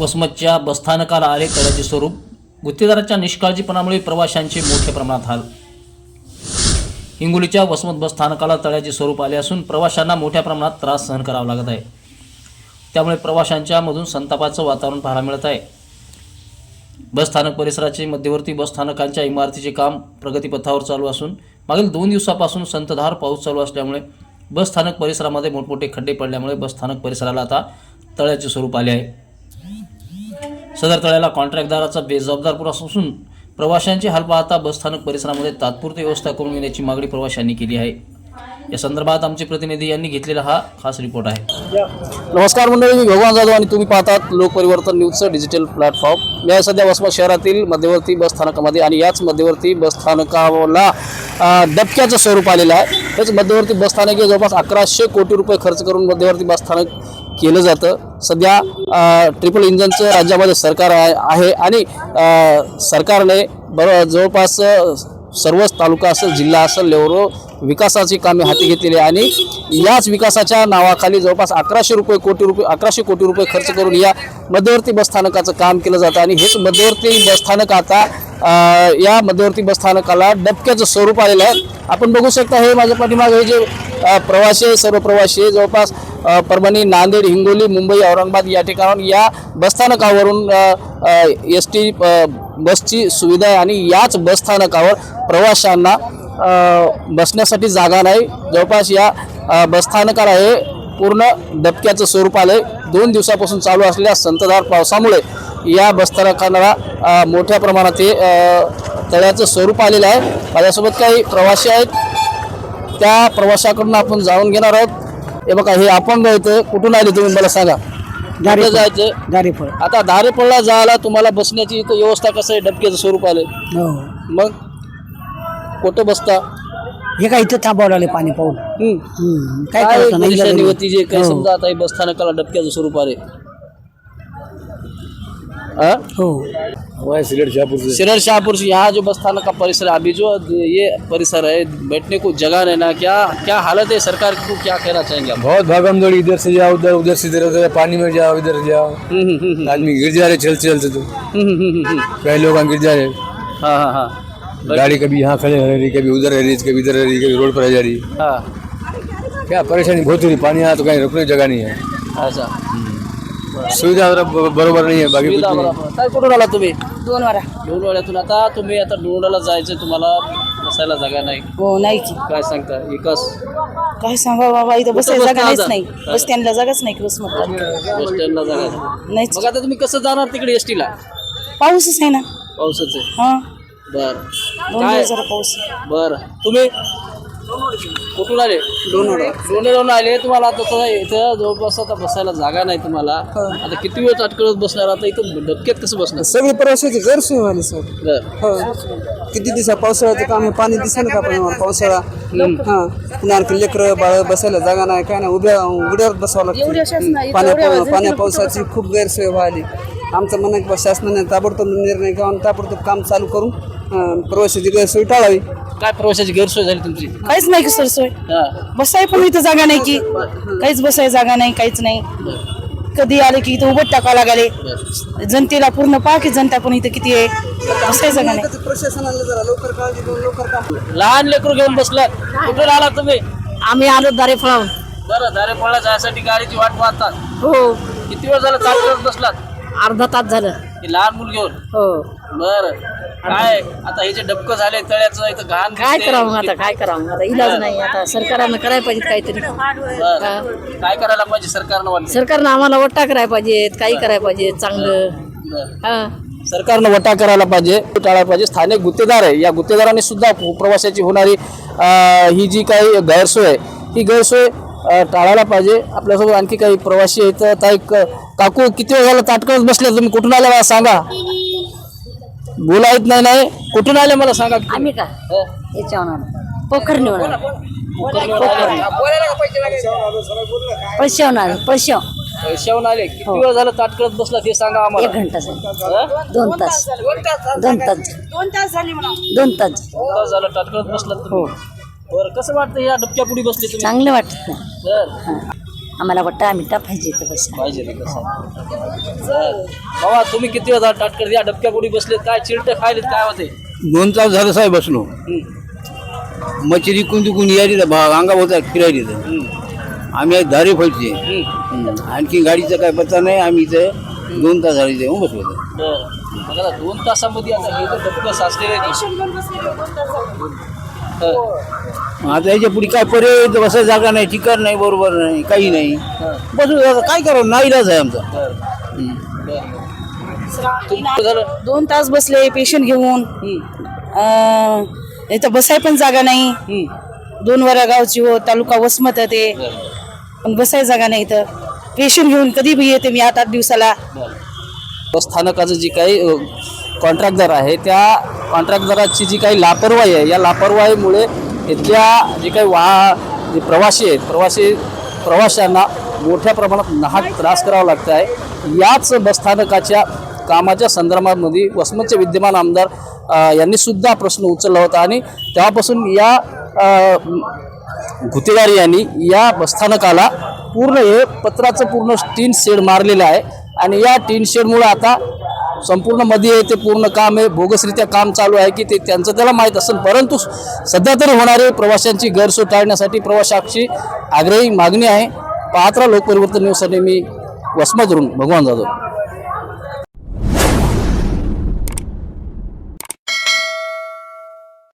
वसमतच्या बसस्थानकाला आले तळ्याचे स्वरूप. गुत्तेदाराच्या निष्काळजीपणामुळे प्रवाशांचे मोठ्या प्रमाणात हाल. हिंगोलीच्या वसमत बसस्थानकाला तळ्याचे स्वरूप आले असून प्रवाशांना मोठ्या प्रमाणात त्रास सहन करावा लागत आहे. त्यामुळे प्रवाशांच्यामधून संतापाचं वातावरण पाहायला मिळत आहे. बसस्थानक परिसराचे मध्यवर्ती बसस्थानकांच्या इमारतीचे काम प्रगतीपथावर चालू असून मागील दोन दिवसापासून संतधार पाऊस चालू असल्यामुळे बसस्थानक परिसरामध्ये मोठमोठे खड्डे पडल्यामुळे बसस्थानक परिसराला आता तळ्याचे स्वरूप आले आहे. सदर तळ्याला कॉन्ट्रॅक्टदाराचा बेजबाबदारपूर असून प्रवाशांची हाल पाहता बसस्थानक परिसरामध्ये तात्पुरती व्यवस्था करून घेण्याची मागणी प्रवाशांनी केली आहे. या संदर्भात आमचे प्रतिनिधी यांनी घेतलेला हा खास रिपोर्ट आहे. नमस्कार मंडळी मी भगवान जाधव आणि तुम्ही पाहतात लोकपरिवर्तन न्यूजचं डिजिटल प्लॅटफॉर्म. मी आहे सध्या वसमत शहरातील मध्यवर्ती बसस्थानकामध्ये आणि याच मध्यवर्ती बसस्थानकाला स्थानकाला डबक्याचं स्वरूप आलेलं आहे. हेच मध्यवर्ती बसस्थानक हे जवळपास अकराशे कोटी रुपये खर्च करून मध्यवर्ती बसस्थानक केलं जातं. सध्या ट्रिपल इंजनचं राज्यामध्ये सरकार आहे आहे आणि सरकारने बरो जवळपास सर्वच तालुका असेल जिल्हा असेल लेवरो विकासाची कामे हाती घेतलेली आहे. आणि याच विकासाच्या नावाखाली जवळपास अकराशे रुपये कोटी रुपये अकराशे कोटी रुपये खर्च करून या मध्यवर्ती बसस्थानकाचं काम केलं जातं. आणि हेच मध्यवर्ती बसस्थानक आता या मध्यवर्ती बसस्थानकाला डबक्याचं स्वरूप आलेलं आहे. आपण बघू शकता हे माझ्या पाठीमागे हे जे प्रवासी आहे, सर्व प्रवासी आहे, जवळपास परभणी नांदेड हिंगोली मुंबई औरंगाबाद या ठिकाणाहून या बसस्थानकावरून एस टी बसची सुविधा आहे. आणि याच बसस्थानकावर प्रवाशांना बसण्यासाठी जागा नाही. जवळपास या बसस्थानकाला हे पूर्ण डबक्याचं स्वरूप आलं दोन दिवसापासून चालू असलेल्या संतधार पावसामुळे या बसस्थानकाला मोठ्या प्रमाणात हे तळ्याचं स्वरूप आलेलं आहे. माझ्यासोबत काही प्रवासी आहेत. त्या प्रवाशाकडून आपण जाणून घेणार आहोत. हे बघा हे अपंग येतं कुठून आले तुम्ही मला सांगा? कुठं जायचं? गाडीफळ आता धारेपळला जायला तुम्हाला बसण्याची इथं व्यवस्था कसं आहे? डबक्याचं स्वरूप आलं हो. मग? कुठं बसता. हे काय इथं थांबावं लागले पाणी पाहून? हम्म. काय काय करायचं नाही परेशानी लागलं. होती जे काही हो. समजा आता हे बसस्थानकाला डबक्याचं स्वरूप आले हाँ? हो सिरर शाहपुर से यहाँ जो बसस्थानक का परिसर है अभी जो ये परिसर है बैठने को जगह रहना क्या क्या हालत है सरकार? को क्या कहना चाहेंगे आप? बहुत भागम दौड़ी इधर से जाओ उधर उधर से इधर उधर पानी में जाओ इधर जाओ। हम्म, हम्म, हम्म, आदमी गिर जा रहे चलते चलते तो हम्म, हम्म, हम्म, हम्म। कई लोग गिर जा रहे हाँ हाँ हाँ। गाड़ी कभी यहाँ खड़े रह रही कभी उधर रह रही कभी इधर रह रही कभी रोड पर रह जा रही। हाँ। क्या परेशानी बहुत हो रही पानी यहाँ तो कहीं रुकने की जगह नहीं है। अच्छा। सुविधा बरोबर नहीं है बाकी कुछ नहीं. काय कुठून आला तुम्ही? दोन वारा आता तुम्ही आता डोंगराला जायचं तुम्हाला बसायला जागा नाही. हो नाही की काय सांगता? विकास काय सांगा बाबा इथं बसायला बसता जागा नाहीच आता? नाही. बस स्टँडला जागाच नाही की बस मग बस स्टँडला जागा नाही. नाहीच. मग आता तुम्ही कसं जाणार तिकडे एस टीला पाऊसच आहे ना. पावसाचे हा. बर. काय? पाऊस. बर. तुम्ही? कुठून आले? लोणेरवरून आले. तुम्हाला आता तसं इथं जवळपास आता बसायला जागा नाही तुम्हाला. आता किती वेळ अटकळत बसणार? आता इथं डबक्यात कसं बसणार? सगळी प्रवासाची गैरसोय व्हायली सर. बर. हो. किती दिवसा पावसाळ्याचं काम आहे? पाणी दिसेल का पण पावसाळा? हा. पुन्हा आणखी लेकरं बाळ बसायला जागा नाही. काय नाही उभ्या उघड्यावर बसावं लागतं. पाण्या पाण्या पावसाची खूप गैरसोय व्हायली. आमचं म्हणणं की बा शासनाने ताबडतोब निर्णय घ्यावा आणि ताबडतोब काम चालू करून अं, प्रवासाची गैरसोय टाळावी. काय प्रवासाची गैरसोय झाली तुमची? काहीच नाही की सर सोय. हा. बसाय पण इथं जागा नाही की. काहीच बसाय जागा नाही काहीच नाही. कधी आले की इथं उभं टाकावं लागले. जनतेला पूर्ण पहा की जनता पण इथं किती आहे. बसाय जागा नाही. प्रशासनाला जरा लवकर काळजी घेऊन लवकर काम लहान लेकरू घेऊन बसलात. कुठून आला तुम्ही? आम्ही आलो दारे फळावून बरं दारे पळला जायसाठी गाडीची वाट पाहतात. हो. किती वेळ झाला चाल करत बसलात? अर्धा तास झालं. हे लहान मुल घेऊन हो. बर. काय? आता हे जे डबकं झाले तळ्याचं इथं घाण काय दिसते. करावं आता? काय करावं? आता इलाज नाही. आता सरकारनं करायला पाहिजे काहीतरी. बरं. काय करायला पाहिजे सरकारनं वाटतं? सरकारनं आम्हाला वट्टा करायला पाहिजेत काही करायला पाहिजे चांगलं. बरं. हा. सरकारनं वटा करायला पाहिजे टाळायला पाहिजे. स्थानिक गुत्तेदार आहे. या गुत्तेदारांनी सुद्धा प्रवासाची होणारी अं, ही जी काही गैरसोय आहे ही गैरसोय अं, टाळायला पाहिजे. आपल्यासोबत आणखी काही प्रवासी आहेत. ताई क- काकू किती वेळ झाला? ताटकळत बसले तुम्ही कुठून आले मला सांगा. बोला येत नाही नाही. कुठून आले मला सांगा? आम्ही का? हं? याच्यावर पोखर निवड पैशावणार पैशाव पैशाहून आले किती वेळ झालं ताटकळत बसला ते सांगा एक आम्हाला घंटा झाला. हं? दोन तास. दोन तास दोन तास. दोन तास तास. झालं ताटकळत बसला हो. बरं कसं वाटतं या डबक्या पुढे बसले तुम्ही? चांगलं वाटत. आम्हाला वाटतं आम्ही पाहिजे तर बस पाहिजे ते कसं? बाबा तुम्ही किती वेळा टाटकर या? डबक्या गोडी बसलेत. काय चिरट खायलेत? काय होते दोन तास झालं साहेब बसलो. मच्छी इकून तिकून यायची अंगा होता फिरायची आम्ही आज धारे फळचे आणखी गाडीचा काय पत्ता नाही आम्ही इथं दोन तास झाले इथे बसलो होतो. बरं. मग आता दोन तासामध्ये आता हे जर डबकं साचलेलं आहे आता याच्यापुढे काय पर्याय बसायला जागा नाही ठिकाण नाही बरोबर नाही काही नाही. बसू आता काय करावं? नाईलाज आहे आमचा. झालं? दोन तास बसले पेशंट घेऊन. अं, इथं बसाय पण जागा नाही. दोन वरा गावची हो तालुका वसमत आहे ते. पण बसाय जागा नाही इथं. पेशंट घेऊन कधी बी येते मी आठ आठ दिवसाला. स्थानकाचं जी काही कॉन्ट्रॅक्टदार आहे त्या कॉन्ट्रॅक्टदाराची जी काही लापरवाही आहे या लापरवाहीमुळे इथल्या जे काही वा जे प्रवासी आहेत प्रवासी प्रवाशांना मोठ्या प्रमाणात नाहक त्रास करावा लागत आहे. याच बसस्थानकाच्या कामाच्या संदर्भामध्ये वसमतचे विद्यमान आमदार यांनी सुद्धा प्रश्न उचलला होता आणि तेव्हापासून या अ, गुतेदार यांनी या बसस्थानकाला पूर्ण हे पत्राचं पूर्ण तीन शेड मारलेलं आहे. आणि या टीन शेडमुळे आता संपूर्णमध्ये आहे ते पूर्ण काम आहे. बोगसरित्या काम चालू आहे की ते त्यांचं त्याला माहीत असेल परंतु सध्या तरी होणारे प्रवाशांची गैरसोय टाळण्यासाठी प्रवाशाची आग्रही मागणी आहे. पात्रा लोकपरिवर्तन न्यूजसाठी मी वसमतवरून भगवान जाधव.